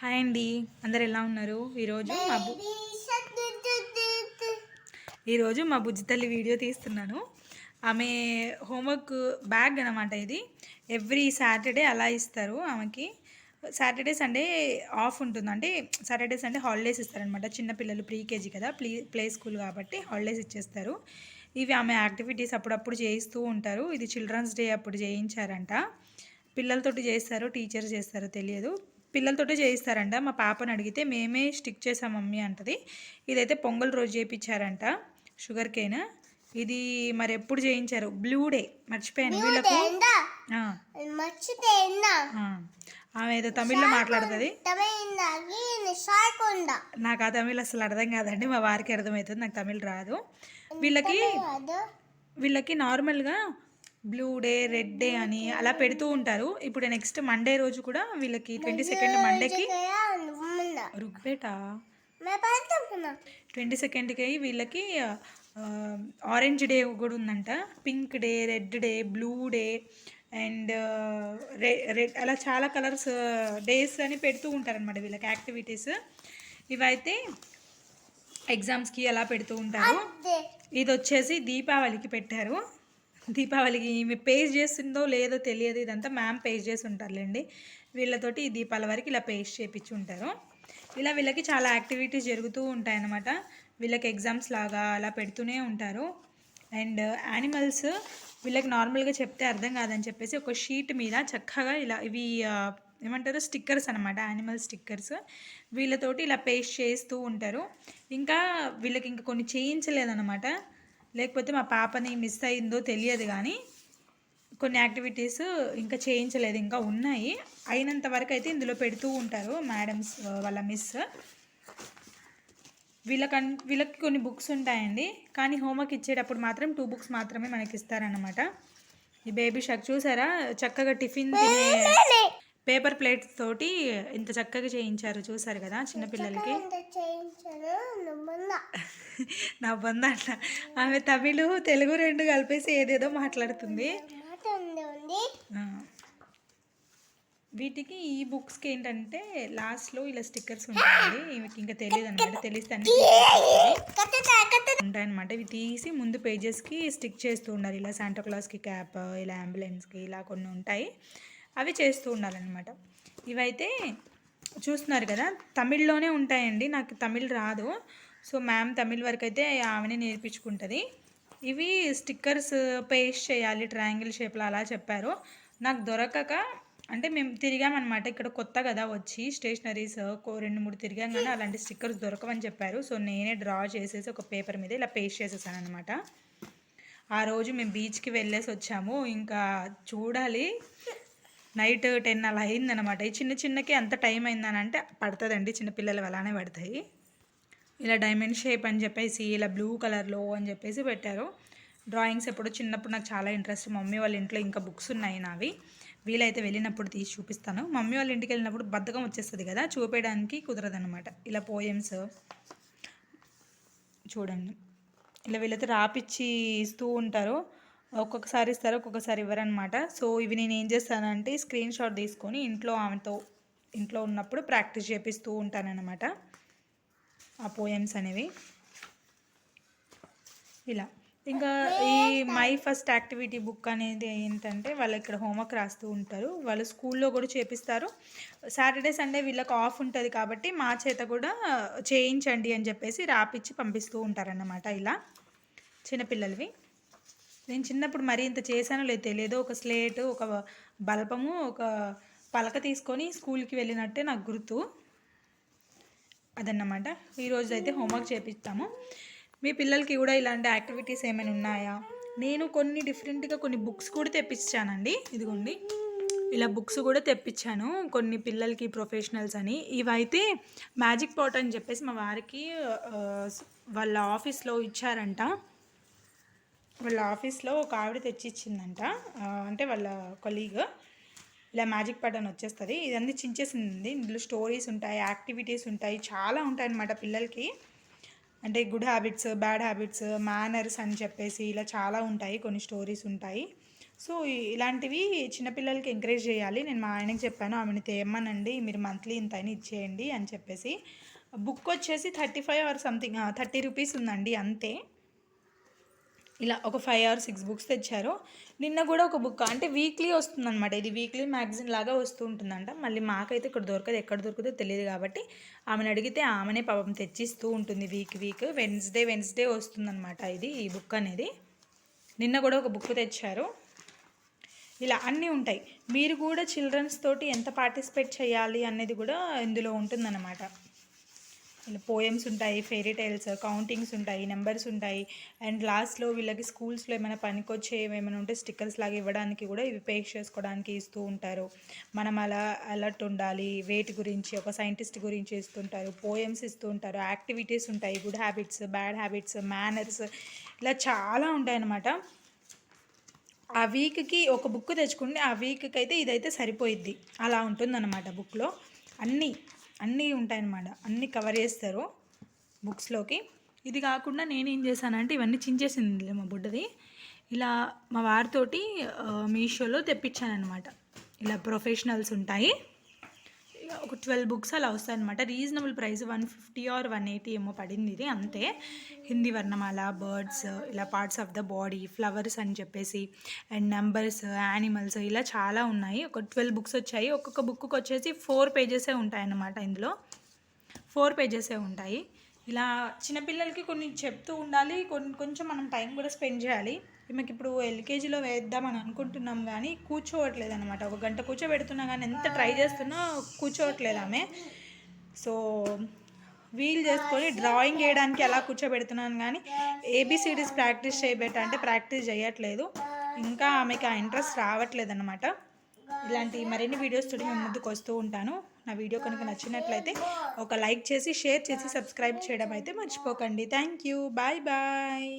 Hi అండి. అందరు ఎలా ఉన్నారు? ఈరోజు మా బు ఈరోజు మా బుజ్జి తల్లి వీడియో తీస్తున్నాను. ఆమె హోంవర్క్ బ్యాగ్ అనమాట ఇది. ఎవ్రీ సాటర్డే అలా ఇస్తారు ఆమెకి. సాటర్డే సండే ఆఫ్ ఉంటుంది. అంటే సాటర్డే సండే హాలిడేస్ ఇస్తారనమాట చిన్నపిల్లలు ప్రీ కేజీ కదా ప్లే ప్లే స్కూల్ కాబట్టి హాలిడేస్ ఇచ్చేస్తారు. ఇవి ఆమె యాక్టివిటీస్ అప్పుడప్పుడు చేయిస్తూ ఉంటారు. ఇది చిల్డ్రన్స్ డే అప్పుడు చేయించారంట. పిల్లలతోటి చేస్తారు టీచర్స్ చేస్తారో తెలియదు. పిల్లలతోటి చేయిస్తారంట. మా పాపని అడిగితే మేమే స్టిక్ చేసాం మమ్మీ అంటది. ఇదైతే పొంగల్ రోజు చేయించారంట షుగర్ కేన్? ఇది మరి ఎప్పుడు చేయించారు? Blue day. మర్చిపోయాను. వీళ్ళకు. ఆమె ఏదో తమిళ్ళో మాట్లాడుతుంది. నాకు ఆ తమిళ్ అసలు అర్థం కాదండి. మా వారికి అర్థమవుతుంది. నాకు తమిళ్ రాదు. వీళ్ళకి వీళ్ళకి నార్మల్గా బ్లూ డే రెడ్ డే అని అలా పెడుతూ ఉంటారు. ఇప్పుడు నెక్స్ట్ మండే రోజు కూడా వీళ్ళకి ట్వంటీ సెకండ్ మండేకి రుగ్బేట ట్వంటీ సెకండ్కి వీళ్ళకి ఆరెంజ్ డే కూడా ఉందంట. Pink day red day blue day and red అలా చాలా కలర్స్ డేస్ అని పెడుతూ ఉంటారనమాట వీళ్ళకి యాక్టివిటీస్ ఇవైతే ఎగ్జామ్స్కి అలా పెడుతూ ఉంటారు. ఇది వచ్చేసి దీపావళికి పెట్టారు. దీపావళికి ఈమె పేస్ట్ చేస్తుందో లేదో తెలియదు. ఇదంతా మ్యామ్ పేస్ట్ చేసి ఉంటారులేండి. వీళ్ళతోటి ఈ దీపాల వరకు ఇలా పేస్ట్ చేపించి ఉంటారు. ఇలా వీళ్ళకి చాలా యాక్టివిటీస్ జరుగుతూ ఉంటాయన్నమాట. వీళ్ళకి ఎగ్జామ్స్ లాగా అలా పెడుతూనే ఉంటారు. అండ్ యానిమల్స్ వీళ్ళకి నార్మల్గా చెప్తే అర్థం కాదని చెప్పేసి ఒక షీట్ మీద చక్కగా ఇలా ఇవి ఏమంటారు? స్టిక్కర్స్ అనమాట యానిమల్ స్టిక్కర్స్ వీళ్ళతోటి ఇలా పేస్ట్ చేస్తూ ఉంటారు. ఇంకా వీళ్ళకి ఇంకా కొన్ని చేయించలేదన్నమాట. లేకపోతే మా పాపని మిస్ అయిందో తెలియదు కానీ కొన్ని యాక్టివిటీస్ ఇంకా చేయించలేదు ఇంకా ఉన్నాయి. అయినంత వరకు అయితే ఇందులో పెడుతూ ఉంటారు మేడమ్స్ వాళ్ళ మిస్. వీళ్ళకన్ వీళ్ళకి కొన్ని బుక్స్ ఉంటాయండి. కానీ హోంవర్క్ ఇచ్చేటప్పుడు మాత్రం టూ బుక్స్ మాత్రమే మనకి ఇస్తారన్నమాట. ఈ బేబీ షాక్ చూసారా? చక్కగా టిఫిన్ తినే పేపర్ ప్లేట్స్ తోటి ఇంత చక్కగా చేయించారు చూసారు కదా చిన్నపిల్లలకి నా బంధ ఆమె తమిళ్ తెలుగు రెండు కలిపేసి ఏదేదో మాట్లాడుతుంది. వీటికి ఈ బుక్స్కి ఏంటంటే లాస్ట్లో ఇలా స్టిక్కర్స్ ఉంటాయండి. ఈమెకి ఇంకా తెలియదు అనమాట తెలిస్తే ఉంటాయన్నమాట. ఇవి తీసి ముందు పేజెస్కి స్టిక్ చేస్తూ ఉండాలి. ఇలా శాంటా క్లాస్కి క్యాప్ ఇలా అంబులెన్స్కి ఇలా కొన్ని ఉంటాయి. అవి చేస్తూ ఉండాలన్నమాట. ఇవైతే చూస్తున్నారు కదా తమిళ్ళోనే ఉంటాయండి. నాకు తమిళ్ రాదు. సో మ్యామ్ తమిళ్ వరకు అయితే ఆమెనే నేర్పించుకుంటుంది. ఇవి స్టిక్కర్స్ పేస్ట్ చేయాలి ట్రయాంగిల్ షేప్లో అలా చెప్పారు. నాకు దొరకక అంటే మేము తిరిగామన్నమాట. ఇక్కడ కొత్త కదా వచ్చి స్టేషనరీస్ రెండు మూడు తిరిగాం కానీ అలాంటి స్టిక్కర్స్ దొరకవని చెప్పారు. సో నేనే డ్రా చేసేసి ఒక పేపర్ మీద ఇలా పేస్ట్ చేసేసాను అనమాట ఆ రోజు మేము బీచ్కి వెళ్ళేసి వచ్చాము. ఇంకా చూడాలి. నైట్ టెన్ అలా అయిందనమాట ఈ చిన్న చిన్నకి అంత టైం అయిందని అంటే పడుతుందండి చిన్నపిల్లలు అలానే పడతాయి. ఇలా డైమండ్ షేప్ అని చెప్పేసి ఇలా బ్లూ కలర్లో అని చెప్పేసి పెట్టారు. డ్రాయింగ్స్ ఎప్పుడు చిన్నప్పుడు నాకు చాలా ఇంట్రెస్ట్. మమ్మీ వాళ్ళ ఇంట్లో ఇంకా బుక్స్ ఉన్నాయి నావి. వీలైతే వెళ్ళినప్పుడు తీసి చూపిస్తాను. మమ్మీ వాళ్ళ ఇంటికి వెళ్ళినప్పుడు బద్ధకం వచ్చేస్తుంది కదా చూపేయడానికి కుదరదనమాట ఇలా పోయమ్స్ చూడండి. ఇలా వీళ్ళైతే రాపిచ్చి ఇస్తూ ఉంటారు. ఒక్కొక్కసారి ఇస్తారు ఒక్కొక్కసారి ఇవ్వరనమాట సో ఇవి నేను ఏం చేస్తానంటే స్క్రీన్ షాట్ తీసుకొని ఇంట్లో ఆమెతో ఇంట్లో ఉన్నప్పుడు ప్రాక్టీస్ చేపిస్తూ ఉంటానన్నమాట. ఆ పోయమ్స్ అనేవి. ఇలా. ఇంకా ఈ మై ఫస్ట్ యాక్టివిటీ బుక్ అనేది ఏంటంటే వాళ్ళు ఇక్కడ హోంవర్క్ రాస్తూ ఉంటారు. వాళ్ళు స్కూల్లో కూడా చేపిస్తారు. సాటర్డే సండే వీళ్ళకి ఆఫ్ ఉంటుంది కాబట్టి మా చేత కూడా చేయించండి అని చెప్పేసి రాపిచ్చి పంపిస్తూ ఉంటారన్నమాట ఇలా. చిన్నపిల్లలవి. నేను చిన్నప్పుడు మరీ ఇంత చేశానో లేదు తెలియదు. ఒక స్లేట్ ఒక బల్పము ఒక పలక తీసుకొని స్కూల్కి వెళ్ళినట్టే నాకు గుర్తు. అదన్నమాట. ఈరోజు అయితే హోంవర్క్ చేపిస్తాము. మీ పిల్లలకి కూడా ఇలాంటి యాక్టివిటీస్ ఏమైనా ఉన్నాయా? నేను కొన్ని డిఫరెంట్గా కొన్ని బుక్స్ కూడా తెప్పించానండి. ఇదిగోండి. ఇలా బుక్స్ కూడా తెప్పించాను. కొన్ని పిల్లలకి ప్రొఫెషనల్స్ అని. ఇవైతే మ్యాజిక్ పాట్ అని చెప్పేసి మా వారికి వాళ్ళ ఆఫీస్లో ఇచ్చారంట. వాళ్ళ ఆఫీస్లో ఒక ఆవిడ తెచ్చి ఇచ్చిందంట అంటే వాళ్ళ కొలీగ్. ఇలా మ్యాజిక్ ప్యాటర్న్ వచ్చేస్తుంది. ఇదన్నీ చించేసింది. ఇందులో స్టోరీస్ ఉంటాయి యాక్టివిటీస్ ఉంటాయి చాలా ఉంటాయి అన్నమాట పిల్లలకి. అంటే good habits bad habits manners అని చెప్పేసి ఇలా చాలా ఉంటాయి. కొన్ని స్టోరీస్ ఉంటాయి. సో ఇలాంటివి చిన్నపిల్లలకి ఎంకరేజ్ చేయాలి. నేను మా ఆయనకి చెప్పాను ఆమెను తేమ్మనండి. మీరు మంత్లీ ఇంత అయినా ఇచ్చేయండి అని చెప్పేసి. బుక్ వచ్చేసి thirty five or something thirty rupees ఉందండి అంతే. ఇలా ఒక ఫైవ్ ఆర్ సిక్స్ బుక్స్ తెచ్చారు నిన్న కూడా ఒక బుక్ అంటే వీక్లీ వస్తుందన్నమాట. ఇది వీక్లీ మ్యాగజైన్ లాగా వస్తూ ఉంటుందంట. మళ్ళీ మాకైతే ఇక్కడ దొరకదు ఎక్కడ దొరకదో తెలియదు కాబట్టి ఆమెను అడిగితే ఆమెనే పాపం తెచ్చిస్తూ ఉంటుంది వీక్ వీక్ వెన్స్డే వెన్స్డే వస్తుందన్నమాట ఇది ఈ బుక్ అనేది. నిన్న కూడా ఒక బుక్ తెచ్చారు. ఇలా అన్నీ ఉంటాయి. మీరు కూడా చిల్డ్రన్స్ తోటి ఎంత పార్టిసిపేట్ చేయాలి అనేది కూడా ఇందులో ఉంటుందన్నమాట. పోయమ్స్ ఉంటాయి ఫెయిరీ టైల్స్ కౌంటింగ్స్ ఉంటాయి నెంబర్స్ ఉంటాయి. అండ్ లాస్ట్లో వీళ్ళకి స్కూల్స్లో ఏమైనా పనికొచ్చే ఏమైనా ఉంటే స్టిక్కర్స్ లాగా ఇవ్వడానికి కూడా ఇవి పేస్ట్ చేసుకోవడానికి ఇస్తూ ఉంటారు. మనం అలా అలర్ట్ ఉండాలి వెయిట్ గురించి ఒక సైంటిస్ట్ గురించి ఇస్తుంటారు పోయమ్స్ ఇస్తూ ఉంటారు యాక్టివిటీస్ ఉంటాయి good habits bad habits manners ఇలా చాలా ఉంటాయన్నమాట. ఆ వీక్కి ఒక బుక్ తెచ్చుకుంటే ఆ వీక్కి అయితే ఇదైతే సరిపోయిద్ది. అలా ఉంటుందన్నమాట బుక్లో అన్నీ అన్నీ ఉంటాయన్నమాట. అన్నీ కవర్ చేస్తారు బుక్స్లోకి. ఇది కాకుండా నేనేం చేశానంటే ఇవన్నీ చించేసింది మా బుడ్డది. ఇలా మా వారితోటి మీషోలో మీషోలో తెప్పించానమాట ఇలా ప్రొఫెషనల్స్ ఉంటాయి. ఒక ట్వెల్వ్ బుక్స్ అలా వస్తాయి అనమాట reasonable price one fifty or one eighty ఏమో పడింది ఇది అంతే. హిందీ వర్ణమాల బర్డ్స్ ఇలా parts of the body flowers అని చెప్పేసి అండ్ నెంబర్స్ యానిమల్స్ ఇలా చాలా ఉన్నాయి. ఒక ట్వెల్వ్ బుక్స్ వచ్చాయి. ఒక్కొక్క బుక్కి వచ్చేసి ఫోర్ పేజెసే ఉంటాయి అన్నమాట ఇందులో. ఫోర్ పేజెసే ఉంటాయి. ఇలా చిన్నపిల్లలకి కొన్ని చెప్తూ ఉండాలి. కొన్ని కొంచెం మనం టైం కూడా స్పెండ్ చేయాలి. ఈమెకి ఇప్పుడు ఎల్కేజీలో వేద్దామని అనుకుంటున్నాం కానీ కూర్చోవట్లేదు అనమాట ఒక గంట కూర్చోబెడుతున్నా కానీ ఎంత ట్రై చేస్తున్నా కూర్చోవట్లేదు ఆమె. సో వీల్ చేసుకొని డ్రాయింగ్ వేయడానికి ఎలా కూర్చోబెడుతున్నాను కానీ ఏబిసిడీస్ ప్రాక్టీస్ చేయబెట్ట అంటే ప్రాక్టీస్ చేయట్లేదు. ఇంకా ఆమెకి ఆ ఇంట్రెస్ట్ రావట్లేదు అనమాట ఇలాంటి మరిన్ని వీడియోస్ తోటి నేను ముందుకు వస్తూ ఉంటాను. నా వీడియో కనుక నచ్చినట్లయితే ఒక లైక్ చేసి షేర్ చేసి సబ్స్క్రైబ్ చేయడం అయితే మర్చిపోకండి. Thank you. Bye bye.